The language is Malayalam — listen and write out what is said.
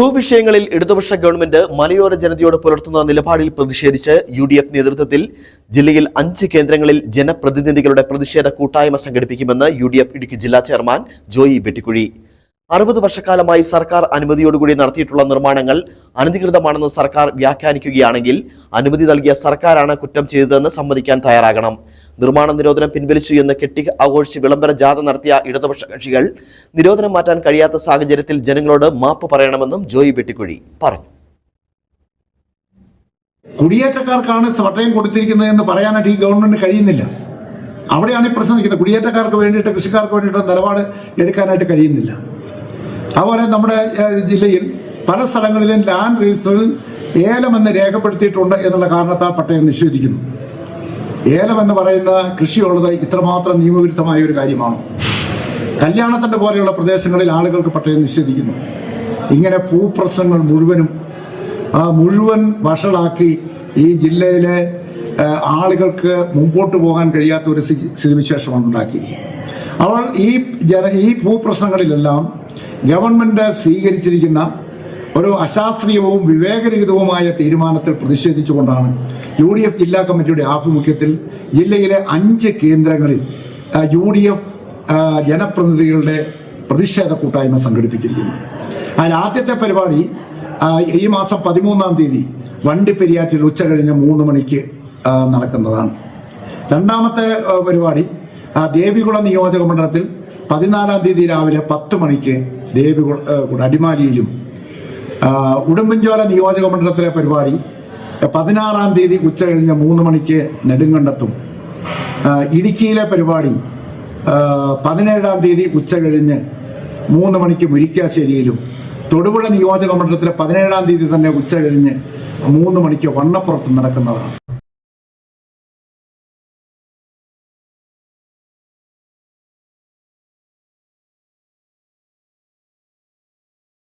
ഭൂവിഷയങ്ങളിൽ ഇടതുപക്ഷ ഗവൺമെന്റ് മലയോര ജനതയോട് പുലർത്തുന്ന നിലപാടിൽ പ്രതിഷേധിച്ച് യു ഡി എഫ് നേതൃത്വത്തിൽ ജില്ലയിൽ അഞ്ച് കേന്ദ്രങ്ങളിൽ ജനപ്രതിനിധികളുടെ പ്രതിഷേധ കൂട്ടായ്മ സംഘടിപ്പിക്കുമെന്ന് യു ഡി എഫ് ഇടുക്കി ജില്ലാ ചെയർമാൻ ജോയി വെട്ടിക്കുഴി. അറുപത് വർഷക്കാലമായി സർക്കാർ അനുമതിയോടുകൂടി നടത്തിയിട്ടുള്ള നിർമ്മാണങ്ങൾ അനധികൃതമാണെന്ന് സർക്കാർ വ്യാഖ്യാനിക്കുകയാണെങ്കിൽ അനുമതി നൽകിയ സർക്കാരാണ് കുറ്റം ചെയ്തതെന്ന് സമ്മതിക്കാൻ തയ്യാറാകണം. നിർമ്മാണ നിരോധനം പിൻവലിച്ചു എന്ന് കെട്ടി ആഘോഷിച്ച് വിളംബര ജാഥ നടത്തിയ ഇടതുപക്ഷ കക്ഷികൾ നിരോധനം മാറ്റാൻ കഴിയാത്ത സാഹചര്യത്തിൽ ജനങ്ങളോട് മാപ്പ് പറയണമെന്നും ജോയി വെട്ടിക്കുഴി പറഞ്ഞു. കുടിയേറ്റക്കാർക്കാണ് പട്ടയം കൊടുത്തിരിക്കുന്നതെന്ന് പറയാനായിട്ട് ഈ ഗവൺമെന്റ് കഴിയുന്നില്ല. അവിടെയാണ് ഈ പ്രശ്നം നിൽക്കുന്നത്. കുടിയേറ്റക്കാർക്ക് വേണ്ടിയിട്ട് കൃഷിക്കാർക്ക് വേണ്ടിയിട്ട് നിലപാട് എടുക്കാനായിട്ട് കഴിയുന്നില്ല. അതുപോലെ നമ്മുടെ ജില്ലയിൽ പല സ്ഥലങ്ങളിലും ലാൻഡ് രജിസ്റ്ററിൽ ഏലം എന്ന് രേഖപ്പെടുത്തിയിട്ടുണ്ട് എന്നുള്ള കാരണത്താൽ പട്ടയം നിഷേധിക്കുന്നു. ഏലം എന്ന് പറയുന്ന കൃഷിയുള്ളത് ഇത്രമാത്രം നിയമവിരുദ്ധമായ ഒരു കാര്യമാണ്. കല്യാണത്തിന്റെ പോലെയുള്ള പ്രദേശങ്ങളിൽ ആളുകൾക്ക് പട്ടയം നിഷേധിക്കുന്നു. ഇങ്ങനെ ഭൂപ്രശ്നങ്ങൾ മുഴുവനും ആ മുഴുവൻ വഷളാക്കി ഈ ജില്ലയിലെ ആളുകൾക്ക് മുമ്പോട്ട് പോകാൻ കഴിയാത്ത ഒരു സ്ഥിതി- സ്ഥിതിവിശേഷമാണ് ഉണ്ടാക്കിയിരിക്കുന്നത്. അവൾ ഈ ജന ഈ ഭൂപ്രശ്നങ്ങളിലെല്ലാം ഗവൺമെന്റ് സ്വീകരിച്ചിരിക്കുന്ന ഒരു അശാസ്ത്രീയവും വിവേകരഹിതവുമായ തീരുമാനത്തിൽ പ്രതിഷേധിച്ചുകൊണ്ടാണ് യു ഡി എഫ് ജില്ലാ കമ്മിറ്റിയുടെ ആഭിമുഖ്യത്തിൽ ജില്ലയിലെ അഞ്ച് കേന്ദ്രങ്ങളിൽ യു ഡി എഫ് ജനപ്രതിനിധികളുടെ പ്രതിഷേധ കൂട്ടായ്മ സംഘടിപ്പിച്ചിരിക്കുന്നു. അതിൽ ആദ്യത്തെ പരിപാടി ഈ മാസം പതിമൂന്നാം തീയതി വണ്ടിപ്പെരിയാറ്റിൽ ഉച്ച കഴിഞ്ഞ് മൂന്ന് മണിക്ക് നടക്കുന്നതാണ്. രണ്ടാമത്തെ പരിപാടി ദേവികുളം നിയോജക മണ്ഡലത്തിൽ പതിനാലാം തീയതി രാവിലെ പത്ത് മണിക്ക് ദേവികുള അടിമാലിയിലും ഉടുമ്പൻചോല നിയോജക മണ്ഡലത്തിലെ പരിപാടി പതിനാറാം തീയതി ഉച്ച കഴിഞ്ഞ് മൂന്ന് മണിക്ക് നെടുങ്കണ്ടത്തും. ഇടുക്കിയിലെ പരിപാടി പതിനേഴാം തീയതി ഉച്ച കഴിഞ്ഞ് മൂന്ന് മണിക്ക് മുരിക്കാശ്ശേരിയിലും തൊടുപുഴ നിയോജക മണ്ഡലത്തിലെ പതിനേഴാം തീയതി തന്നെ ഉച്ച കഴിഞ്ഞ് മൂന്ന് മണിക്ക് വണ്ണപ്പുറത്ത് നടക്കുന്നതാണ്.